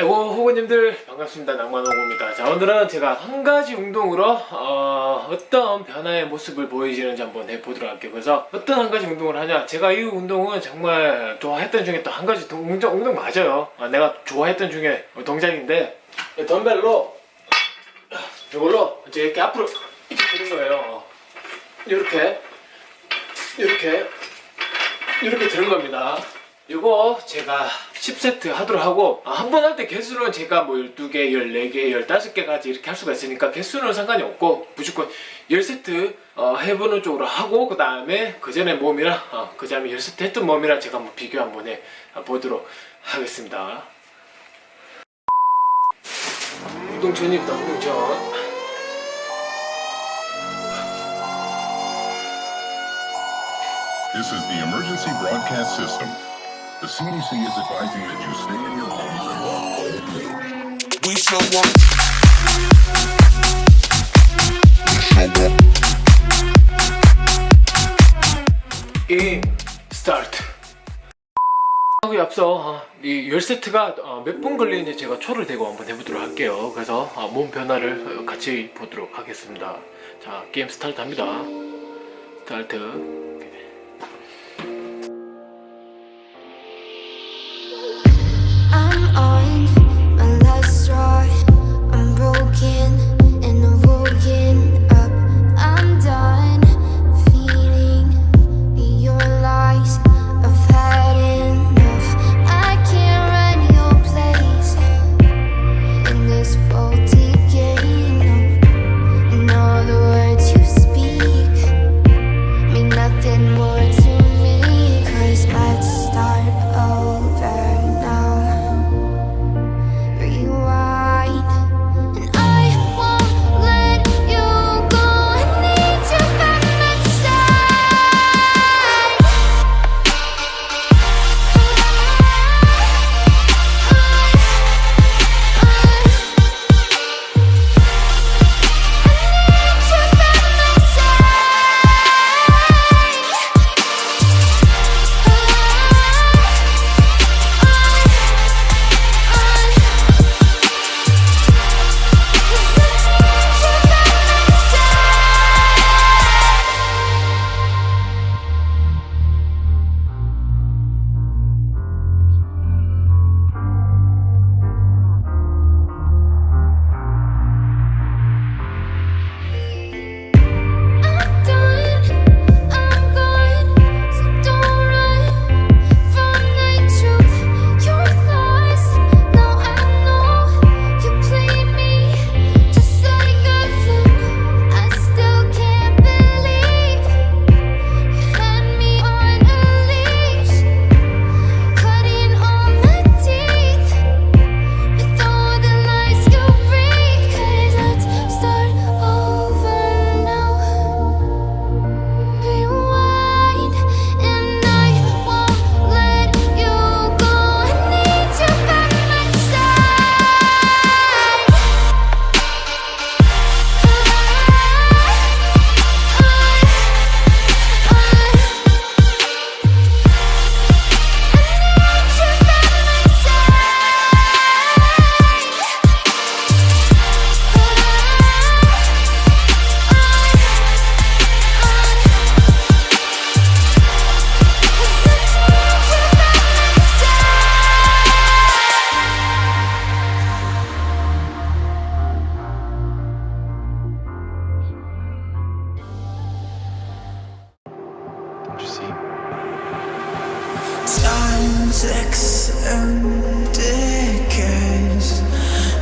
아이고 호구님들 반갑습니다. 낭만호구입니다. 자 오늘은 제가 한 가지 운동으로 어, 어떤 변화의 모습을 보여지는지 한번 해보도록 할게요. 그래서 어떤 한 가지 운동을 하냐? 제가 이 운동은 정말 좋아했던 중에 또 한 가지 동- 운동, 운동 맞아요. 아, 내가 좋아했던 중에 동작인데 이 덤벨로 이걸로 이제 이렇게 앞으로 이렇게 드는 거예요. 이렇게 이렇게 이렇게 드는 겁니다. 이거 제가 10세트 하도록 하고 아, 한번 할 때 개수는 제가 뭐 12개, 14개, 15개까지 이렇게 할 수가 있으니까 개수는 상관이 없고 무조건 10세트 어, 해보는 쪽으로 하고 그 다음에 그 전에 몸이랑 어, 그 다음에 10세트 했던 몸이랑 제가 한번 비교 한번 해 보도록 하겠습니다. 운동 전입니다. 운동 전. This is the emergency broadcast system. The CDC is advising that you stay in your homes and walk home. We show up. 게임 스타트 하기 앞서 어, 이 10세트가 몇분 걸리는지 제가 초를 대고 한번 해보도록 할게요. 그래서 어, 몸 변화를 어, 같이 보도록 하겠습니다. 자 게임 스타트 합니다. 스타트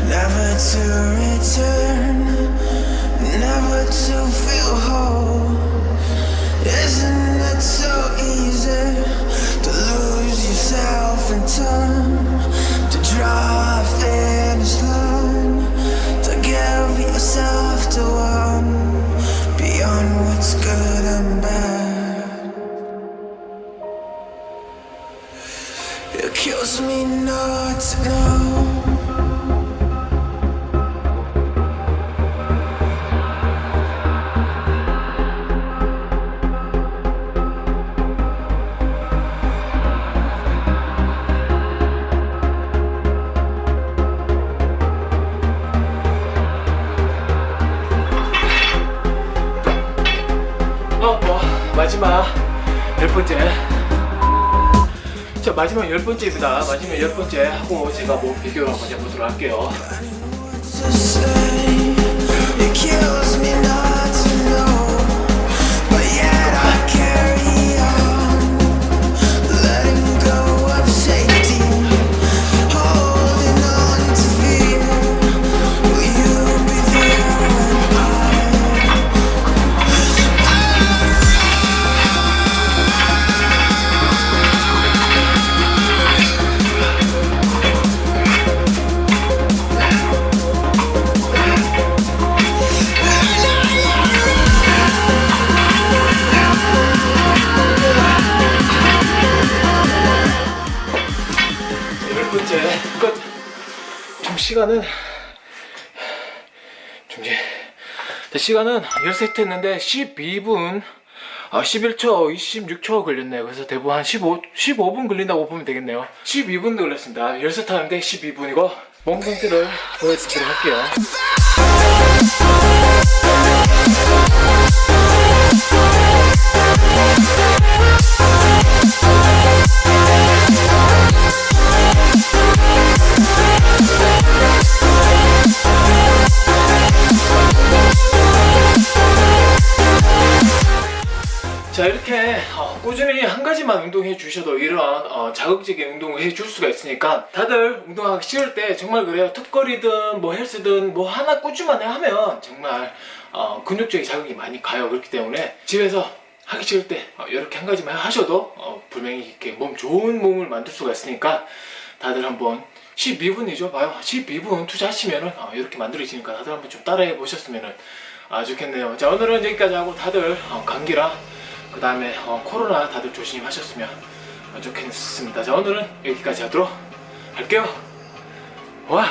never to return, never to feel 번째. 자 마지막 열 번째입니다. 마지막 열 번째 하고 제가 몸 비교 한번 해보도록 할게요. 열 번째. 끝. 좀 시간은 자, 시간은 13세트 했는데 12분 아 11초 26초 걸렸네요. 그래서 대부분 한 15, 15분 걸린다고 보면 되겠네요. 12분도 걸렸습니다. 13세트 하는데 12분이고 몸 상태를 보여드리도록 할게요 가지만 운동해 주셔도 이런 어, 자극적인 운동을 해 줄 수가 있으니까 다들 운동하기 싫을 때 정말 그래요. 턱걸이든 뭐 헬스든 뭐 하나 꾸준히 하면 정말 어, 근육적인 자극이 많이 가요. 그렇기 때문에 집에서 하기 싫을 때 어, 이렇게 한 가지만 하셔도 어, 분명히 이렇게 몸 좋은 몸을 만들 수가 있으니까 다들 한번 12분이죠? 봐요. 12분 투자하시면은 어, 이렇게 만들어지니까 다들 한번 좀 따라해 보셨으면은 아 좋겠네요. 자 오늘은 여기까지 하고 다들 어, 감기라 그 다음에 어, 코로나 다들 조심하셨으면 어, 좋겠습니다. 자 오늘은 여기까지 하도록 할게요. 와